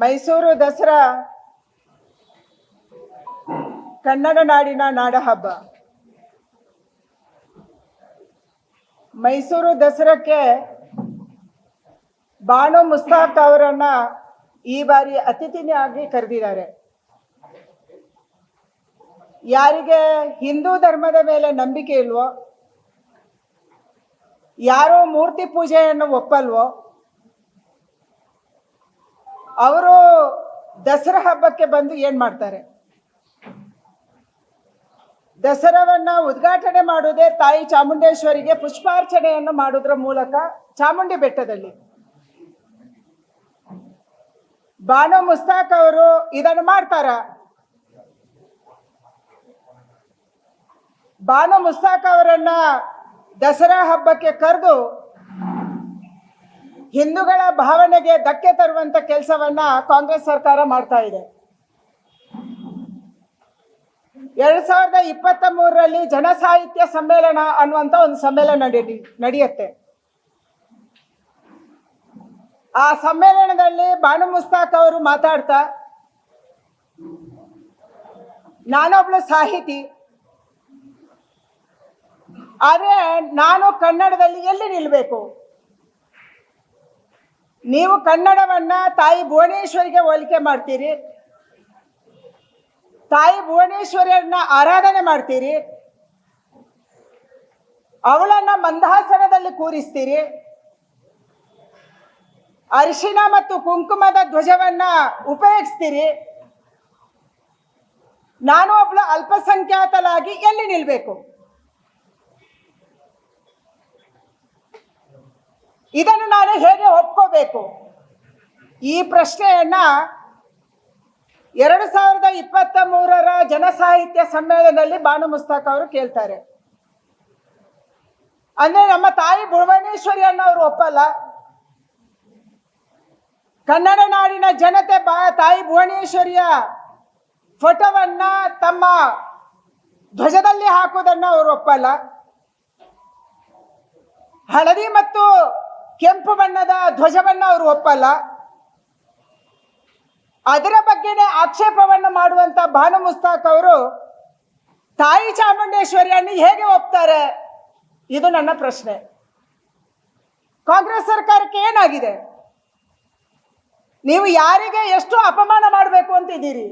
ಮೈಸೂರು ದಸರಾ ಕನ್ನಡ ನಾಡಿನ ನಾಡಹಬ್ಬ. ಮೈಸೂರು ದಸರಾಕ್ಕೆ ಬಾಣು ಮುಸ್ತಾಕ್ ಅವರನ್ನ ಈ ಬಾರಿ ಅತಿಥಿನಿಯಾಗಿ ಕರೆದಿದ್ದಾರೆ. ಯಾರಿಗೆ ಹಿಂದೂ ಧರ್ಮದ ಮೇಲೆ ನಂಬಿಕೆ ಇಲ್ವೋ, ಯಾರೋ ಮೂರ್ತಿ ಪೂಜೆಯನ್ನು ಒಪ್ಪಲ್ವೋ ಅವರು ದಸರಾ ಹಬ್ಬಕ್ಕೆ ಬಂದು ಏನ್ ಮಾಡ್ತಾರೆ? ದಸರಾವನ್ನ ಉದ್ಘಾಟನೆ ಮಾಡುವುದೇ ತಾಯಿ ಚಾಮುಂಡೇಶ್ವರಿಗೆ ಪುಷ್ಪಾರ್ಚನೆಯನ್ನು ಮಾಡುವುದರ ಮೂಲಕ ಚಾಮುಂಡಿ ಬೆಟ್ಟದಲ್ಲಿ. ಬಾನು ಮುಸ್ತಾಕ್ ಅವರು ಇದನ್ನು ಮಾಡ್ತಾರ. ಬಾನು ಮುಸ್ತಾಕ್ ಅವರನ್ನ ದಸರಾ ಹಬ್ಬಕ್ಕೆ ಕರೆದು ಹಿಂದೂಗಳ ಭಾವನೆಗೆ ಧಕ್ಕೆ ತರುವಂತ ಕೆಲಸವನ್ನ ಕಾಂಗ್ರೆಸ್ ಸರ್ಕಾರ ಮಾಡ್ತಾ ಇದೆ. ಎರಡ್ ಸಾವಿರದ ಇಪ್ಪತ್ತ ಮೂರರಲ್ಲಿ ಜನಸಾಹಿತ್ಯ ಸಮ್ಮೇಳನ ಅನ್ನುವಂತ ಒಂದು ಸಮ್ಮೇಳನ ನಡಿ, ನಡೆಯುತ್ತೆ. ಆ ಸಮ್ಮೇಳನದಲ್ಲಿ ಬಾನು ಮುಸ್ತಾಕ್ ಅವರು ಮಾತಾಡ್ತಾ, ನಾನೊಬ್ಳು ಸಾಹಿತಿ, ಆದ್ರೆ ನಾನು ಕನ್ನಡದಲ್ಲಿ ಎಲ್ಲಿ ನಿಲ್ಬೇಕು? ನೀವು ಕನ್ನಡವನ್ನ ತಾಯಿ ಭುವನೇಶ್ವರಿಗೆ ಹೋಲಿಕೆ ಮಾಡ್ತೀರಿ. ತಾಯಿ ಭುವನೇಶ್ವರಿಯನ್ನ ಆರಾಧನೆ ಮಾಡ್ತೀರಿ. ಅವಳನ್ನ ಮಂದಹಾಸನದಲ್ಲಿ ಕೂರಿಸ್ತೀರಿ. ಅರಿಶಿನ ಮತ್ತು ಕುಂಕುಮದ ಧ್ವಜವನ್ನ ಉಪಯೋಗಿಸ್ತೀರಿ. ನಾನು ಒಬ್ಳು ಅಲ್ಪಸಂಖ್ಯಾತಲಾಗಿ ಎಲ್ಲಿ ನಿಲ್ಬೇಕು? ಇದನ್ನು ನಾನು ಹೇಗೆ ಒಪ್ಕೋಬೇಕು? ಈ ಪ್ರಶ್ನೆಯನ್ನ ಎರಡು ಸಾವಿರದ ಇಪ್ಪತ್ತ ಮೂರರ ಜನಸಾಹಿತ್ಯ ಸಮ್ಮೇಳನದಲ್ಲಿ ಬಾನು ಮುಸ್ತಾಕ್ ಅವರು ಕೇಳ್ತಾರೆ. ಅಂದ್ರೆ ನಮ್ಮ ತಾಯಿ ಭುವನೇಶ್ವರಿಯನ್ನು ಅವರು ಒಪ್ಪಲ್ಲ. ಕನ್ನಡ ನಾಡಿನ ಜನತೆ ತಾಯಿ ಭುವನೇಶ್ವರಿಯ ಫೋಟೋವನ್ನ ತಮ್ಮ ಧ್ವಜದಲ್ಲಿ ಹಾಕೋದನ್ನ ಅವರು ಒಪ್ಪಲ್ಲ. ಹಳದಿ ಮತ್ತು ಕೆಂಪು ಬಣ್ಣದ ಧ್ವಜವನ್ನ ಅವರು ಒಪ್ಪಲ್ಲ. ಅದರ ಬಗ್ಗೆನೇ ಆಕ್ಷೇಪವನ್ನು ಮಾಡುವಂತ ಭಾನು ಮುಸ್ತಾಕ್ ಅವರು ತಾಯಿ ಚಾಮುಂಡೇಶ್ವರಿಯನ್ನು ಹೇಗೆ ಒಪ್ತಾರೆ? ಇದು ನನ್ನ ಪ್ರಶ್ನೆ. ಕಾಂಗ್ರೆಸ್ ಸರ್ಕಾರಕ್ಕೆ ಏನಾಗಿದೆ? ನೀವು ಯಾರಿಗೆ ಎಷ್ಟು ಅಪಮಾನ ಮಾಡಬೇಕು ಅಂತಿದ್ದೀರಿ?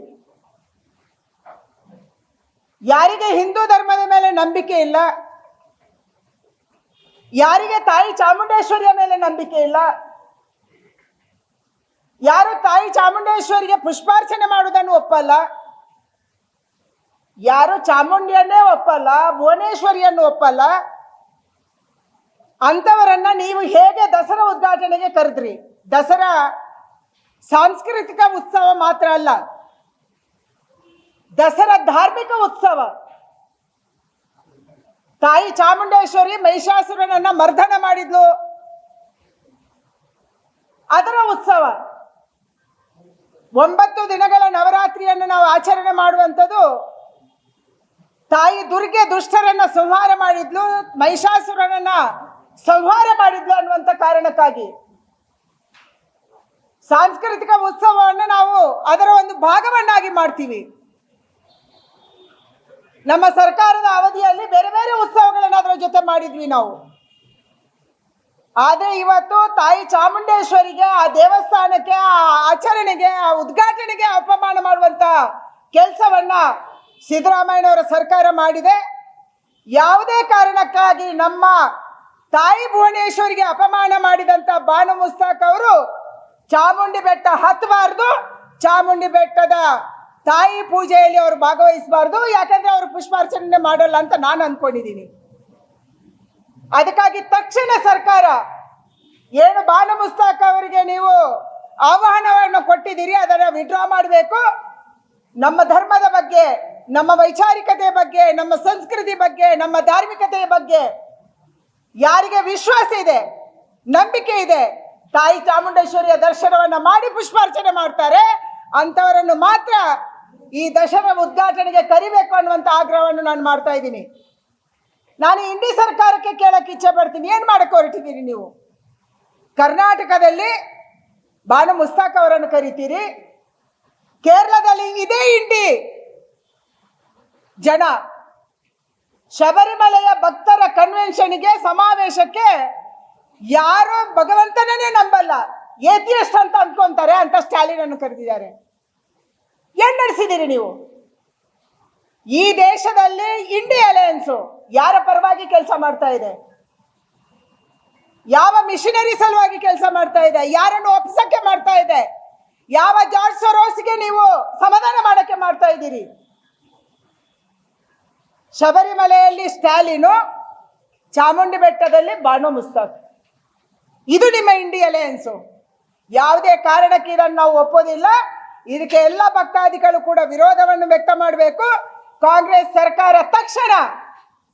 ಯಾರಿಗೆ ಹಿಂದೂ ಧರ್ಮದ ಮೇಲೆ ನಂಬಿಕೆ ಇಲ್ಲ? ಯಾರಿಗೆ ತಾಯಿ ಚಾಮುಂಡೇಶ್ವರಿಯ ಮೇಲೆ ನಂಬಿಕೆ ಇಲ್ಲ? ಯಾರು ತಾಯಿ ಚಾಮುಂಡೇಶ್ವರಿಗೆ ಪುಷ್ಪಾರ್ಚನೆ ಮಾಡುವುದನ್ನು ಒಪ್ಪಲ್ಲ? ಯಾರು ಚಾಮುಂಡಿಯನ್ನೇ ಒಪ್ಪಲ್ಲ? ಭುವನೇಶ್ವರಿಯನ್ನು ಒಪ್ಪಲ್ಲ? ಅಂಥವರನ್ನ ನೀವು ಹೇಗೆ ದಸರಾ ಉದ್ಘಾಟನೆಗೆ ಕರೆದ್ರಿ? ದಸರಾ ಸಾಂಸ್ಕೃತಿಕ ಉತ್ಸವ ಮಾತ್ರ ಅಲ್ಲ, ದಸರಾ ಧಾರ್ಮಿಕ ಉತ್ಸವ. ತಾಯಿ ಚಾಮುಂಡೇಶ್ವರಿ ಮಹಿಷಾಸುರನನ್ನ ಮರ್ದನ ಮಾಡಿದ್ಲು. ಅದರ ಉತ್ಸವ. ಒಂಬತ್ತು ದಿನಗಳ ನವರಾತ್ರಿಯನ್ನು ನಾವು ಆಚರಣೆ ಮಾಡುವಂಥದ್ದು. ತಾಯಿ ದುರ್ಗೆ ದುಷ್ಟರನ್ನ ಸಂಹಾರ ಮಾಡಿದ್ಲು, ಮಹಿಷಾಸುರನನ್ನ ಸಂಹಾರ ಮಾಡಿದ್ಲು ಅನ್ನುವಂಥ ಕಾರಣಕ್ಕಾಗಿ. ಸಾಂಸ್ಕೃತಿಕ ಉತ್ಸವವನ್ನು ನಾವು ಅದರ ಒಂದು ಭಾಗವನ್ನಾಗಿ ಮಾಡ್ತೀವಿ. ನಮ್ಮ ಸರ್ಕಾರದ ಅವಧಿಯಲ್ಲಿ ಬೇರೆ ಬೇರೆ ಉತ್ಸವಗಳನ್ನು ಅದರ ಜೊತೆ ಮಾಡಿದ್ವಿ ನಾವು. ಆದ್ರೆ ಇವತ್ತು ತಾಯಿ ಚಾಮುಂಡೇಶ್ವರಿಗೆ, ಆ ದೇವಸ್ಥಾನಕ್ಕೆ, ಆ ಆಚರಣೆಗೆ, ಆ ಉದ್ಘಾಟನೆಗೆ ಅಪಮಾನ ಮಾಡುವಂತ ಕೆಲಸವನ್ನ ಸಿದ್ದರಾಮಯ್ಯನವರ ಸರ್ಕಾರ ಮಾಡಿದೆ. ಯಾವುದೇ ಕಾರಣಕ್ಕಾಗಿ ನಮ್ಮ ತಾಯಿ ಭುವನೇಶ್ವರಿಗೆ ಅಪಮಾನ ಮಾಡಿದಂತ ಬಾನು ಮುಸ್ತಾಕ್ ಅವರು ಚಾಮುಂಡಿ ಬೆಟ್ಟ ಹತ್ತಬಾರ್ದು ಚಾಮುಂಡಿ ಬೆಟ್ಟದ ತಾಯಿ ಪೂಜೆಯಲ್ಲಿ ಅವರು ಭಾಗವಹಿಸಬಾರ್ದು, ಯಾಕಂದ್ರೆ ಅವರು ಪುಷ್ಪಾರ್ಚನೆ ಮಾಡಲ್ಲ ಅಂತ ನಾನು ಅನ್ಕೊಂಡಿದ್ದೀನಿ ಅದಕ್ಕಾಗಿ ತಕ್ಷಣ ಸರ್ಕಾರ, ಏನು ಬಾನು ಮುಸ್ತಾಕ್ ಅವರಿಗೆ ನೀವು ಆಹ್ವಾನವನ್ನು ಕೊಟ್ಟಿದ್ದೀರಿ, ಅದನ್ನು ವಿಡ್ರಾ ಮಾಡಬೇಕು. ನಮ್ಮ ಧರ್ಮದ ಬಗ್ಗೆ, ನಮ್ಮ ವೈಚಾರಿಕತೆ ಬಗ್ಗೆ, ನಮ್ಮ ಸಂಸ್ಕೃತಿ ಬಗ್ಗೆ, ನಮ್ಮ ಧಾರ್ಮಿಕತೆಯ ಬಗ್ಗೆ ಯಾರಿಗೆ ವಿಶ್ವಾಸ ಇದೆ, ನಂಬಿಕೆ ಇದೆ, ತಾಯಿ ಚಾಮುಂಡೇಶ್ವರಿಯ ದರ್ಶನವನ್ನ ಮಾಡಿ ಪುಷ್ಪಾರ್ಚನೆ ಮಾಡ್ತಾರೆ, ಅಂಥವರನ್ನು ಮಾತ್ರ ಈ ದಶಮ ಉದ್ಘಾಟನೆಗೆ ಕರಿಬೇಕು ಅನ್ನುವಂಥ ಆಗ್ರಹವನ್ನು ನಾನು ಮಾಡ್ತಾ ಇದ್ದೀನಿ. ನಾನು ಹಿಂದಿ ಸರ್ಕಾರಕ್ಕೆ ಕೇಳಕ್ಕೆ ಇಚ್ಛೆ ಪಡ್ತೀನಿ. ಏನು ಮಾಡಕ್ಕೆ ಹೊರಟಿದ್ದೀರಿ ನೀವು? ಕರ್ನಾಟಕದಲ್ಲಿ ಬಾನು ಮುಸ್ತಾಕ್ ಅವರನ್ನು ಕರಿತೀರಿ. ಕೇರಳದಲ್ಲಿ ಇದೇ ಇಂಡಿ ಜನ ಶಬರಿಮಲೆಯ ಭಕ್ತರ ಕನ್ವೆನ್ಷನ್ಗೆ ಸಮಾವೇಶಕ್ಕೆ ಯಾರು ಭಗವಂತನೇ ನಂಬಲ್ಲ. ಏತಿಯಸ್ಟ್ ಅಂತ ಅನ್ಕೊಂತಾರೆ ಅಂತ ಸ್ಟಾಲಿನ್ ಅನ್ನು ಕರೆದಿದ್ದಾರೆ. ಏನ್ ನಡೆಸಿದ್ದೀರಿ ನೀವು? ಈ ದೇಶದಲ್ಲಿ ಇಂಡಿ ಅಲಯನ್ಸು ಯಾರ ಪರವಾಗಿ ಕೆಲಸ ಮಾಡ್ತಾ ಇದೆ? ಯಾವ ಮಿಷನರಿ ಸಲುವಾಗಿ ಕೆಲಸ ಮಾಡ್ತಾ ಇದೆ? ಯಾರನ್ನು ಒಪ್ಪಿಸಕ್ಕೆ ಮಾಡ್ತಾ ಇದೆ? ಯಾವ ಜಾರ್ಜ್ ಸೊರೋಸ್ಗೆ ನೀವು ಸಮಾಧಾನ ಮಾಡಕ್ಕೆ ಮಾಡ್ತಾ ಇದ್ದೀರಿ? ಶಬರಿಮಲೆಯಲ್ಲಿ ಸ್ಟಾಲಿನು ಚಾಮುಂಡಿ ಬೆಟ್ಟದಲ್ಲಿ ಬಾಣು ಮುಸ್ತಾಕ್. ಇದು ನಿಮ್ಮ ಇಂಡಿ ಅಲಯನ್ಸು ಯಾವುದೇ ಕಾರಣಕ್ಕೆ ಇದನ್ನು ನಾವು ಒಪ್ಪೋದಿಲ್ಲ. ಇದಕ್ಕೆ ಎಲ್ಲ ಭಕ್ತಾದಿಗಳು ಕೂಡ ವಿರೋಧವನ್ನು ವ್ಯಕ್ತ ಮಾಡಬೇಕು. ಕಾಂಗ್ರೆಸ್ ಸರ್ಕಾರ ತಕ್ಷಣ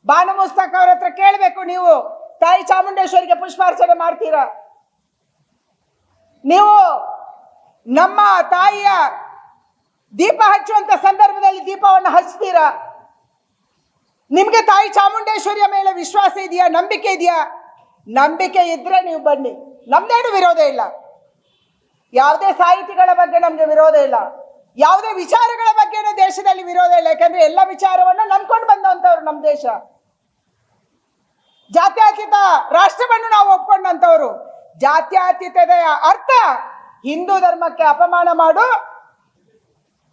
ಬಾನು ಮುಸ್ತಾಕ್ ಅವ್ರ ಹತ್ರ ಕೇಳಬೇಕು ನೀವು, ತಾಯಿ ಚಾಮುಂಡೇಶ್ವರಿಗೆ ಪುಷ್ಪಾರ್ಚನೆ ಮಾಡ್ತೀರಾ? ನೀವು ನಮ್ಮ ತಾಯಿಯ ದೀಪ ಹಚ್ಚುವಂತ ಸಂದರ್ಭದಲ್ಲಿ ದೀಪವನ್ನು ಹಚ್ತೀರಾ? ನಿಮ್ಗೆ ತಾಯಿ ಚಾಮುಂಡೇಶ್ವರಿಯ ಮೇಲೆ ವಿಶ್ವಾಸ ಇದೆಯಾ? ನಂಬಿಕೆ ಇದೆಯಾ? ನಂಬಿಕೆ ಇದ್ರೆ ನೀವು ಬನ್ನಿ. ನಮ್ದೇನು ವಿರೋಧ ಇಲ್ಲ. ಯಾವುದೇ ಸಾಹಿತಿಗಳ ಬಗ್ಗೆ ನಮಗೆ ವಿರೋಧ ಇಲ್ಲ. ಯಾವುದೇ ವಿಚಾರಗಳ ಬಗ್ಗೆನೂ ದೇಶದಲ್ಲಿ ವಿರೋಧ ಇಲ್ಲ. ಯಾಕಂದ್ರೆ ಎಲ್ಲ ವಿಚಾರವನ್ನ ನಂಬ್ಕೊಂಡು ಬಂದಂಥವ್ರು ನಮ್ಮ ದೇಶ. ಜಾತ್ಯಾತೀತ ರಾಷ್ಟ್ರವನ್ನು ನಾವು ಒಪ್ಕೊಂಡಂತವ್ರು ಜಾತ್ಯತೀತದ ಅರ್ಥ ಹಿಂದೂ ಧರ್ಮಕ್ಕೆ ಅಪಮಾನ ಮಾಡು,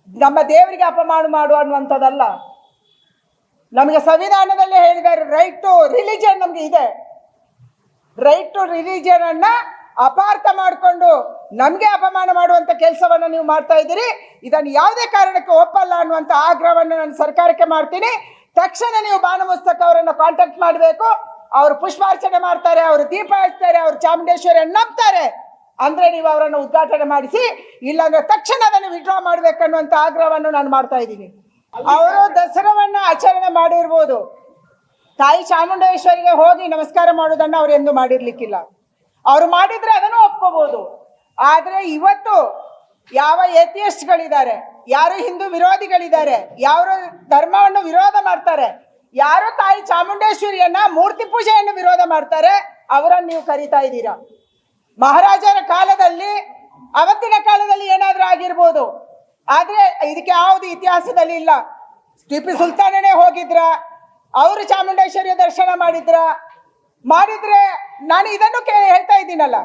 ನಮ್ಮ ದೇವರಿಗೆ ಅಪಮಾನ ಮಾಡು ಅನ್ನುವಂಥದ್ದಲ್ಲ. ನಮಗೆ ಸಂವಿಧಾನದಲ್ಲಿ ಹೇಳಿದ್ದಾರೆ ರೈಟ್ ಟು ರಿಲಿಜನ್ ನಮ್ಗೆ ಇದೆ. ರೈಟ್ ಟು ರಿಲಿಜನ್ ಅನ್ನ ಅಪಾರ್ಥ ಮಾಡಿಕೊಂಡು ನಮಗೆ ಅಪಮಾನ ಮಾಡುವಂತ ಕೆಲಸವನ್ನು ನೀವು ಮಾಡ್ತಾ ಇದ್ದೀರಿ. ಇದನ್ನು ಯಾವುದೇ ಕಾರಣಕ್ಕೆ ಒಪ್ಪಲ್ಲ ಅನ್ನುವಂತ ಆಗ್ರಹವನ್ನು ನಾನು ಸರ್ಕಾರಕ್ಕೆ ಮಾಡ್ತೀನಿ. ತಕ್ಷಣ ನೀವು ಬಾನು ಮುಸ್ತಕ್ ಅವರನ್ನು ಕಾಂಟ್ಯಾಕ್ಟ್ ಮಾಡಬೇಕು. ಅವರು ಪುಷ್ಪಾರ್ಚನೆ ಮಾಡ್ತಾರೆ, ಅವರು ದೀಪ ಹಚ್ತಾರೆ, ಅವರು ಚಾಮುಂಡೇಶ್ವರಿಯನ್ನು ನಂಬ್ತಾರೆ. ಅಂದ್ರೆ ನೀವು ಅವರನ್ನು ಉದ್ಘಾಟನೆ ಮಾಡಿಸಿ, ಇಲ್ಲಾಂದ್ರೆ ತಕ್ಷಣ ಅದನ್ನು ವಿಡ್ರಾ ಮಾಡ್ಬೇಕನ್ನುವಂತ ಆಗ್ರಹವನ್ನು ನಾನು ಮಾಡ್ತಾ ಇದ್ದೀನಿ. ಅವರು ದಸರಾವನ್ನು ಆಚರಣೆ ಮಾಡಿರ್ಬೋದು. ತಾಯಿ ಚಾಮುಂಡೇಶ್ವರಿಗೆ ಹೋಗಿ ನಮಸ್ಕಾರ ಮಾಡೋದನ್ನು ಅವ್ರು ಎಂದು ಮಾಡಿರ್ಲಿಕ್ಕಿಲ್ಲ. ಅವ್ರು ಮಾಡಿದ್ರೆ ಅದನ್ನು ಒಪ್ಕೋಬಹುದು ಆದ್ರೆ ಇವತ್ತು ಯಾವ ಏಥಿಯಸ್ಟ್ಗಳಿದ್ದಾರೆ ಯಾರು ಹಿಂದೂ ವಿರೋಧಿಗಳಿದ್ದಾರೆ, ಯಾರು ಧರ್ಮವನ್ನು ವಿರೋಧ ಮಾಡ್ತಾರೆ, ಯಾರು ತಾಯಿ ಚಾಮುಂಡೇಶ್ವರಿಯನ್ನ ಮೂರ್ತಿ ಪೂಜೆಯನ್ನು ವಿರೋಧ ಮಾಡ್ತಾರೆ, ಅವರನ್ನು ನೀವು ಕರಿತಾ ಇದ್ದೀರಾ? ಮಹಾರಾಜರ ಕಾಲದಲ್ಲಿ, ಅವತ್ತಿನ ಕಾಲದಲ್ಲಿ ಏನಾದ್ರೂ ಆಗಿರ್ಬೋದು. ಆದ್ರೆ ಇದಕ್ಕೆ ಯಾವುದು ಇತಿಹಾಸದಲ್ಲಿ ಇಲ್ಲ. ಟಿಪ್ಪು ಸುಲ್ತಾನನೇ ಹೋಗಿದ್ರ? ಅವರು ಚಾಮುಂಡೇಶ್ವರಿಯ ದರ್ಶನ ಮಾಡಿದ್ರ? ಮಾಡಿದ್ರೆ ನಾನು ಇದನ್ನು ಕೇಳಿ ಹೇಳ್ತಾ ಇದ್ದೀನಲ್ಲ.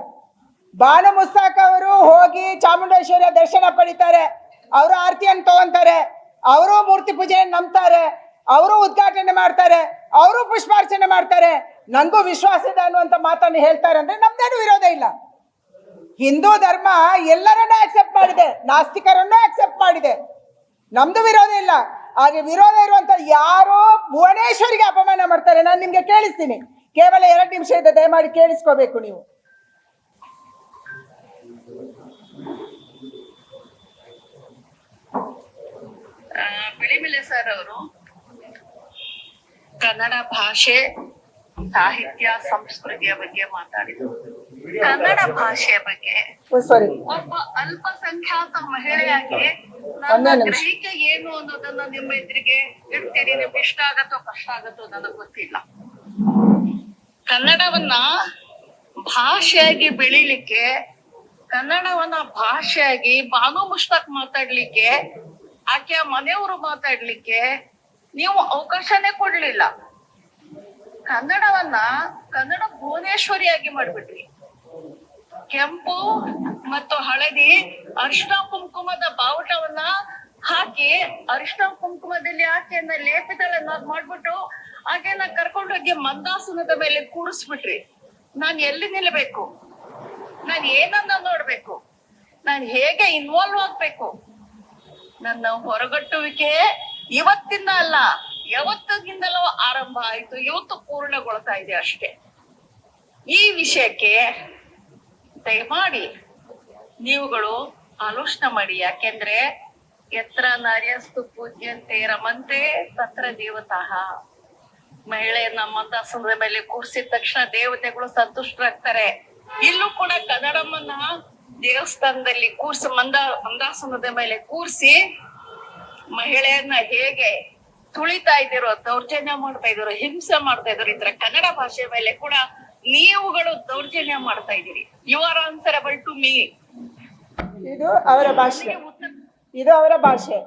ಬಾನು ಮುಸ್ತಾಕ್ ಅವರು ಹೋಗಿ ಚಾಮುಂಡೇಶ್ವರಿಯ ದರ್ಶನ ಪಡಿತಾರೆ. ಅವರು ಆರತಿಯನ್ನು ತಗೊಂತಾರೆ. ಅವರು ಮೂರ್ತಿ ಪೂಜೆಯನ್ನು ನಂಬ್ತಾರೆ. ಅವರು ಉದ್ಘಾಟನೆ ಮಾಡ್ತಾರೆ. ಅವರು ಪುಷ್ಪಾರ್ಚನೆ ಮಾಡ್ತಾರೆ. ನನಗೂ ವಿಶ್ವಾಸ ಇದೆ ಅನ್ನುವಂಥ ಮಾತನ್ನು ಹೇಳ್ತಾರೆ ಅಂದ್ರೆ ನಮ್ದೇನು ವಿರೋಧ ಇಲ್ಲ. ಹಿಂದೂ ಧರ್ಮ ಎಲ್ಲರನ್ನೂ ಆಕ್ಸೆಪ್ಟ್ ಮಾಡಿದೆ. ನಾಸ್ತಿಕರನ್ನು ಆಕ್ಸೆಪ್ಟ್ ಮಾಡಿದೆ. ನಮ್ದು ವಿರೋಧ ಇಲ್ಲ. ಹಾಗೆ ವಿರೋಧ ಇರುವಂತ ಯಾರೋ ಭುವನೇಶ್ವರಿಗೆ ಅಪಮಾನ ಮಾಡ್ತಾರೆ. ನಾನು ನಿಮ್ಗೆ ಕೇಳಿಸ್ತೀನಿ. ಕೇವಲ ಎರಡು ನಿಮಿಷ ಇದೆ ದಯಮಾಡಿ ಕೇಳಿಸ್ಕೋಬೇಕು ನೀವು. ಬಿಳಿಮಿಲೆ ಸರ್ ಅವರು ಕನ್ನಡ ಭಾಷೆ ಸಾಹಿತ್ಯ ಸಂಸ್ಕೃತಿಯ ಬಗ್ಗೆ ಮಾತಾಡಿದ್ರು. ಕನ್ನಡ ಭಾಷೆಯ ಬಗ್ಗೆ ಸಾರಿ ಒಬ್ಬ ಅಲ್ಪಸಂಖ್ಯಾತ ಮಹಿಳೆಯಾಗಿ ನನ್ನ ಗ್ರಹಿಕೆ ಏನು ಅನ್ನೋದನ್ನ ನಿಮ್ಮ ಎದುರಿಗೆ ಇಡ್ತೀರಿ ನಿಮ್ಗೆ ಇಷ್ಟ ಆಗತ್ತೋ ಕಷ್ಟ ಆಗತ್ತೋ ನನಗೆ ಗೊತ್ತಿಲ್ಲ. ಕನ್ನಡವನ್ನ ಭಾಷೆಯಾಗಿ ಬೆಳಿಲಿಕ್ಕೆ, ಕನ್ನಡವನ್ನ ಭಾಷೆಯಾಗಿ ಬಾನು ಮುಷ್ತಾಕ್ ಮಾತಾಡ್ಲಿಕ್ಕೆ, ಆಕೆಯ ಮನೆಯವರು ಮಾತಾಡ್ಲಿಕ್ಕೆ ನೀವು ಅವಕಾಶನೇ ಕೊಡ್ಲಿಲ್ಲ. ಕನ್ನಡವನ್ನ ಕನ್ನಡ ಭುವನೇಶ್ವರಿಯಾಗಿ ಮಾಡ್ಬಿಟ್ರಿ. ಕೆಂಪು ಮತ್ತು ಹಳದಿ ಅರ್ಶಿನ ಕುಂಕುಮದ ಬಾವುಟವನ್ನ ಹಾಕಿ ಅರಿಶಿನ ಕುಂಕುಮದಲ್ಲಿ ಆಕೆಯನ್ನ ಲೇಪಿದಳನ್ನ ಮಾಡ್ಬಿಟ್ಟು ಆಕೆಯನ್ನ ಕರ್ಕೊಂಡೋಗಿ ಮಂದಾಸನದ ಮೇಲೆ ಕೂರಿಸ್ಬಿಟ್ರಿ ನಾನ್ ಎಲ್ಲಿ ನಿಲ್ಲಬೇಕು ನಾನ್ ಏನನ್ನ ನೋಡ್ಬೇಕು? ನಾನ್ ಹೇಗೆ ಇನ್ವಾಲ್ವ್ ಆಗ್ಬೇಕು? ನನ್ನ ಹೊರಗಟ್ಟುವಿಕೆ ಇವತ್ತಿಂದ ಅಲ್ಲ, ಯಾವತ್ತಿಂದಲೋ ಆರಂಭ ಆಯ್ತು, ಇವತ್ತು ಪೂರ್ಣಗೊಳ್ತಾ ಇದೆ ಅಷ್ಟೇ. ಈ ವಿಷಯಕ್ಕೆ ದಯಮಾಡಿ ನೀವುಗಳು ಆಲೋಚನೆ ಮಾಡಿ, ಯಾಕೆಂದ್ರೆ ಎತ್ರ ನಾರ್ಯಸ್ತು ಪೂಜ್ಯಂತೆ ರಮಂತೆ ತತ್ರ ದೇವತಃ. ಮಹಿಳೆಯನ್ನ ಮಂದಾಸನದ ಮೇಲೆ ಕೂರಿಸಿದ ತಕ್ಷಣ ದೇವತೆಗಳು ಸಂತುಷ್ಟರಾಗ್ತಾರೆ. ಇಲ್ಲೂ ಕೂಡ ಕನ್ನಡಮ್ಮನ ದೇವಸ್ಥಾನದಲ್ಲಿ ಕೂರ್ಸಿ ಮಂದ ಮಂದಾಸನದ ಮೇಲೆ ಕೂರ್ಸಿ ಮಹಿಳೆಯನ್ನ ಹೇಗೆ ತುಳಿತಾ ಇದ್ದೀರೋ ದೌರ್ಜನ್ಯ ಮಾಡ್ತಾ ಇದ್ರು ಹಿಂಸೆ ಮಾಡ್ತಾ ಇದ್ರು ಇದ್ರ ಕನ್ನಡ ಭಾಷೆ ಮೇಲೆ ಕೂಡ ನೀವುಗಳು ದೌರ್ಜನ್ಯ ಮಾಡ್ತಾ ಇದ್ದೀರಿ. You are answerable to me ಇದು ಅವರ ಭಾಷೆ. ಇದು ಅವರ ಭಾಷೆ.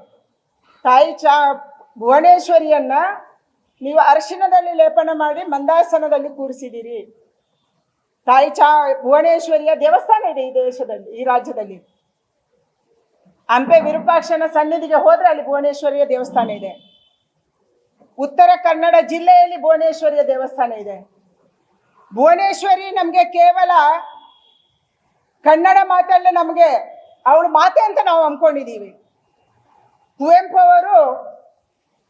ತಾಯಿ ಚಾ, ಭುವನೇಶ್ವರಿಯನ್ನ ನೀವು ಅರಿಶಿಣದಲ್ಲಿ ಲೇಪನ ಮಾಡಿ ಮಂದಾಸನದಲ್ಲಿ ಕೂರಿಸಿದ್ದೀರಿ. ತಾಯಿ ಚಾ, ಭುವನೇಶ್ವರಿಯ ದೇವಸ್ಥಾನ ಇದೆ ಈ ದೇಶದಲ್ಲಿ, ಈ ರಾಜ್ಯದಲ್ಲಿ. ಹಂಪೆ ವಿರೂಪಾಕ್ಷನ ಸನ್ನಿಧಿಗೆ ಹೋದ್ರೆ ಅಲ್ಲಿ ಭುವನೇಶ್ವರಿಯ ದೇವಸ್ಥಾನ ಇದೆ. ಉತ್ತರ ಕನ್ನಡ ಜಿಲ್ಲೆಯಲ್ಲಿ ಭುವನೇಶ್ವರಿಯ ದೇವಸ್ಥಾನ ಇದೆ. ಭುವನೇಶ್ವರಿ ನಮಗೆ ಕೇವಲ ಕನ್ನಡ ಮಾತಲ್ಲ ನಮಗೆ ಅವಳು ಮಾತೆ ಅಂತ ನಾವು ಅಂದ್ಕೊಂಡಿದ್ದೀವಿ. ಕುವೆಂಪು ಅವರು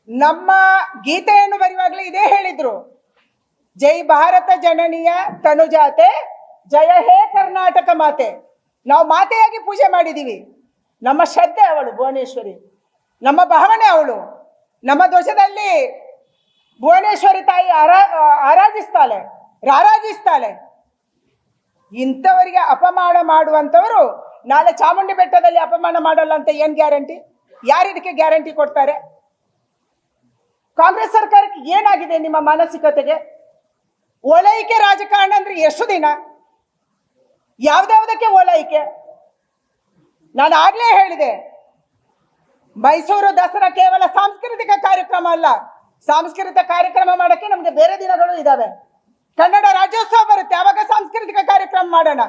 ನಮ್ಮ ಗೀತೆಯನ್ನು ಬರೆಯುವಾಗಲೇ ಇದೇ ಹೇಳಿದ್ರು. ಜೈ ಭಾರತ ಜನನಿಯ ತನುಜಾತೆ, ಜಯ ಹೇ ಕರ್ನಾಟಕ ಮಾತೆ. ನಾವು ಮಾತೆಯಾಗಿ ಪೂಜೆ ಮಾಡಿದ್ದೀವಿ ನಮ್ಮ ಶ್ರದ್ಧೆ ಅವಳು ಭುವನೇಶ್ವರಿ. ನಮ್ಮ ಭಾವನೆ ಅವಳು. ನಮ್ಮ ಧ್ವಜದಲ್ಲಿ ಭುವನೇಶ್ವರಿ ತಾಯಿ ಆರಾ, ಆರಾಧಿಸ್ತಾಳೆ ರಾರಾಜಿಸ್ತಾಳೆ ಇಂಥವರಿಗೆ ಅಪಮಾನ ಮಾಡುವಂಥವರು ನಾಳೆ ಚಾಮುಂಡಿ ಬೆಟ್ಟದಲ್ಲಿ ಅಪಮಾನ ಮಾಡಲ್ಲ ಅಂತ ಏನ್ ಗ್ಯಾರಂಟಿ? ಯಾರು ಇದಕ್ಕೆ ಗ್ಯಾರಂಟಿ ಕೊಡ್ತಾರೆ? ಕಾಂಗ್ರೆಸ್ ಸರ್ಕಾರಕ್ಕೆ ಏನಾಗಿದೆ ನಿಮ್ಮ ಮಾನಸಿಕತೆಗೆ? ಓಲೈಕೆ ರಾಜಕಾರಣ ಅಂದ್ರೆ ಎಷ್ಟು ದಿನ? ಯಾವ್ದಾವ್ದಕ್ಕೆ ಓಲೈಕೆ? ನಾನು ಆಗ್ಲೇ ಹೇಳಿದೆ, ಮೈಸೂರು ದಸರಾ ಕೇವಲ ಸಾಂಸ್ಕೃತಿಕ ಕಾರ್ಯಕ್ರಮ ಅಲ್ಲ, ಸಾಂಸ್ಕೃತಿಕ ಕಾರ್ಯಕ್ರಮ ಮಾಡಕ್ಕೆ ನಮ್ಗೆ ಬೇರೆ ದಿನಗಳು ಇದಾವೆ. ಕನ್ನಡ ರಾಜ್ಯೋತ್ಸವ ಬರುತ್ತೆ ಆವಾಗ ಸಾಂಸ್ಕೃತಿಕ ಕಾರ್ಯಕ್ರಮ ಮಾಡೋಣ.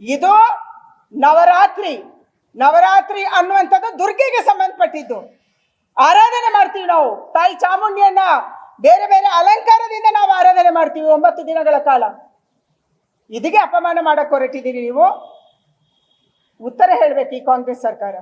ಇದು ನವರಾತ್ರಿ ನವರಾತ್ರಿ ಅನ್ನುವಂಥದ್ದು ದುರ್ಗೆಗೆ ಸಂಬಂಧಪಟ್ಟಿದ್ದು. ಆರಾಧನೆ ಮಾಡ್ತೀವಿ ನಾವು. ತಾಯಿ ಚಾಮುಂಡಿಯನ್ನ ಬೇರೆ ಬೇರೆ ಅಲಂಕಾರದಿಂದ ನಾವು ಆರಾಧನೆ ಮಾಡ್ತೀವಿ ಒಂಬತ್ತು ದಿನಗಳ ಕಾಲ. ಇದಕ್ಕೆ ಅಪಮಾನ ಮಾಡಕ್ಕೆ ಹೊರಟಿದ್ದೀರಿ ನೀವು. ಉತ್ತರ ಹೇಳ್ಬೇಕು ಈ ಕಾಂಗ್ರೆಸ್ ಸರ್ಕಾರ.